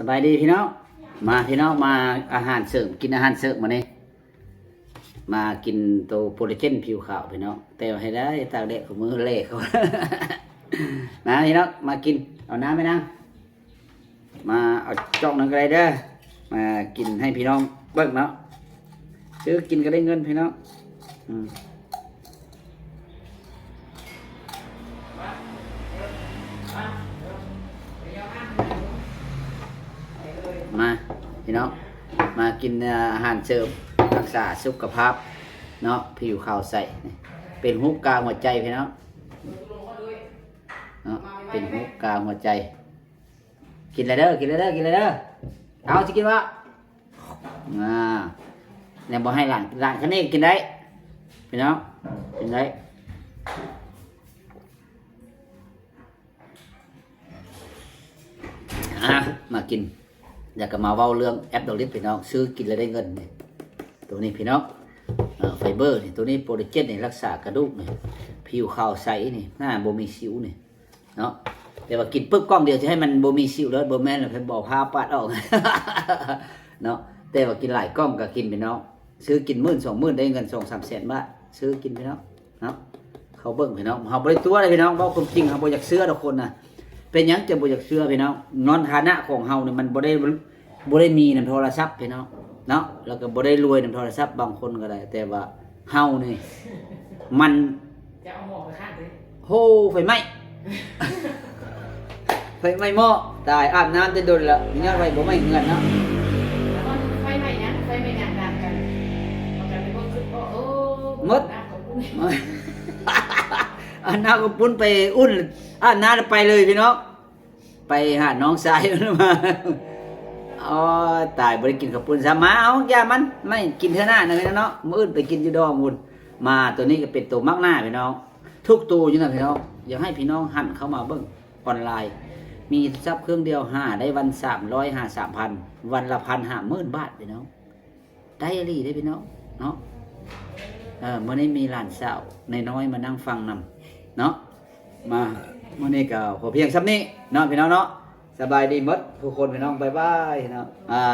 สบายดีพี่น้อง มาพี่น้องมาอาหารเสริมกินอาหารเสริมมาเนี่ยมากินตัวโปรตีนผิวขาวพี่น้องแต่ว่าให้ได้ตากแดดของมือเละเขามาพี่น้องมากินเอาน้ำไหมนะมาเอาจอกหนึงก็ได้เด้อมากินให้พี่น้องเบิ่งเนาะซื้อกินก็ได้เงินพี่น้องอืมมา พี่น้องมากินอาหารเสริมรักษาสุขภาพเนาะผิวขาวใสเป็นหุบกาหัวใจพี่น้องเนาะเป็นหุบกาหัวใจ กินอะไรเด้อกินอะไรเด้อกินอะไรเด้อเอาจะกินวะอ่าเนี่ยบอกให้หลานหลานคันนี้กินได้พี่น้องกินได้อะมากิน อยากจะมาเว้าเรื่องแอปดอลลิฟพี่น้องซื้อกินแล้วได้เงินเนี่ยตัวนี้พี่น้องไฟเบอร์นี่ตัวนี้โปรตีนนี่รักษากระดูกนี่ผิวขาวใสนี่หน้าบ่มีสิวนี่เนาะแต่ว่ากินปุ๊บกล้องเดียวจะให้มันบ่มีสิวแล้วบ่แม่นแล้วเพิ่นบอกพาปัดออกเนาะแต่ว่ากินหลายกล้องก็กินไปเนาะซื้อกินหมื่นสองหมื่นได้เงินสองสามแสนบาทซื้อกินไปเนาะเนาะเขาเบิ่งพี่น้องเฮาบ่ได้ตัวเลยพี่น้องเว้าความจริงเฮาบ่อยากเชื่อดอกคนนะ เป็นหยังจะบ่อยากเชื่อพี่น้องนอนฐานะของเฮานี่มันบ่ได้บ่ได้มีนำโทรศัพท์พี่น้องเนาะแล้วก็บ่ได้รวยนำโทรศัพท์บางคนก็ได้ แต่ว่าเฮานี่มันจะเอาหมอกไปข้างเลยโหไฟไหม้ไฟไหม้หม้อตายอาบน้ำจะโดนละยอดไฟบ่ไหม้เงินเนาะแล้วก็ไฟไหม้ยังไฟไหม้ยังดันกันเอากันไปก็คือก็เออน้ำ กันาบน้ำก็ปุ้นไปอุ่นอาบน้ำแล้วไปเลยพี่น้องไปหาน้องชายมันมาอ๋อตายบริกินข้าวปุ้นซะมาเอาอย่ามันไม่กินเท่าหน้านะพี่น้องเนาะมื้ออื่นไปกินยูดองมุนมาตัวนี้ก็เป็นตัวมักหน้าพี่น้องทุกตัวอยู่นะพี่น้องอยากให้พี่น้องหันเข้ามาเบิ่งออนไลน์ มีทรัพย์เครื่องเดียวห้าได้วันสามร้อยห้าสามพันวันละพันห้าหมื่นบาทพี่น้องได้อหลีได้พี่น้องเนาะเออเมื่อนี้มีหลานสาวในน้อยมานั่งฟังนำ เนาะมาเมื่อนี้ก็พอเพียงซ้ำนี้เนาะพี่น้องเนาะสบายดีหมดทุกคนพี่น้องบายบายเนาะอ่า